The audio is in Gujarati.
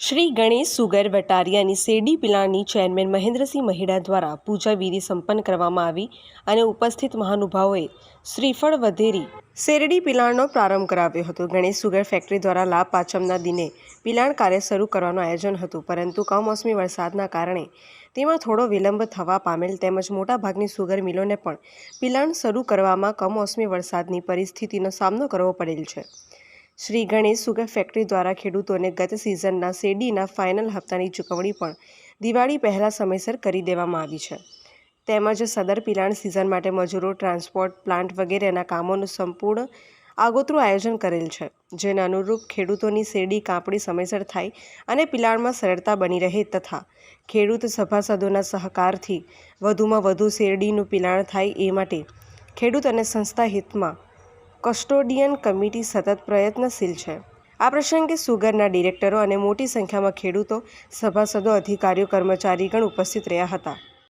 શ્રી ગણેશ સુગર વટારિયાની શેરડી પિલાણની ચેરમેન મહેન્દ્રસિંહ મહિડા દ્વારા પૂજા વિધિ સંપન્ન કરવામાં આવી અને ઉપસ્થિત મહાનુભાવોએ શ્રીફળ વધેરી શેરડી પિલાણનો પ્રારંભ કરાવ્યો હતો. ગણેશ સુગર ફેક્ટરી દ્વારા લાભ પાંચમના દિને પિલાણ કાર્ય શરૂ કરવાનું આયોજન હતું, પરંતુ કમોસમી વરસાદના કારણે તેમાં થોડો વિલંબ થવા પામેલ તેમજ મોટાભાગની સુગર મિલોને પણ પિલાણ શરૂ કરવામાં કમોસમી વરસાદની પરિસ્થિતિનો સામનો કરવો પડેલ છે. શ્રી ગણેશ સુગર ફેક્ટરી દ્વારા ખેડૂતોને ગત સિઝનના શેરડીના ફાઇનલ હપ્તાની ચૂકવણી પણ દિવાળી પહેલાં સમયસર કરી દેવામાં આવી છે. તેમજ સદર પિલાણ સિઝન માટે મજૂરો ટ્રાન્સપોર્ટ પ્લાન્ટ વગેરેના કામોનું સંપૂર્ણ આગોતરું આયોજન કરેલ છે, જેને અનુરૂપ ખેડૂતોની શેરડી કાપણી સમયસર થાય અને પિલાણમાં સરળતા બની રહે તથા ખેડૂત સભાસદોના સહકારથી વધુમાં વધુ શેરડીનું પિલાણ થાય એ માટે ખેડૂત અને સંસ્થા હિતમાં કસ્ટોડિયન કમિટી સતત પ્રયત્નશીલ છે. આ પ્રસંગે સુગરના ડિરેક્ટરો અને મોટી સંખ્યામાં ખેડૂતો, સભાસદો, અધિકારીઓ, કર્મચારીગણ ઉપસ્થિત રહ્યા હતા.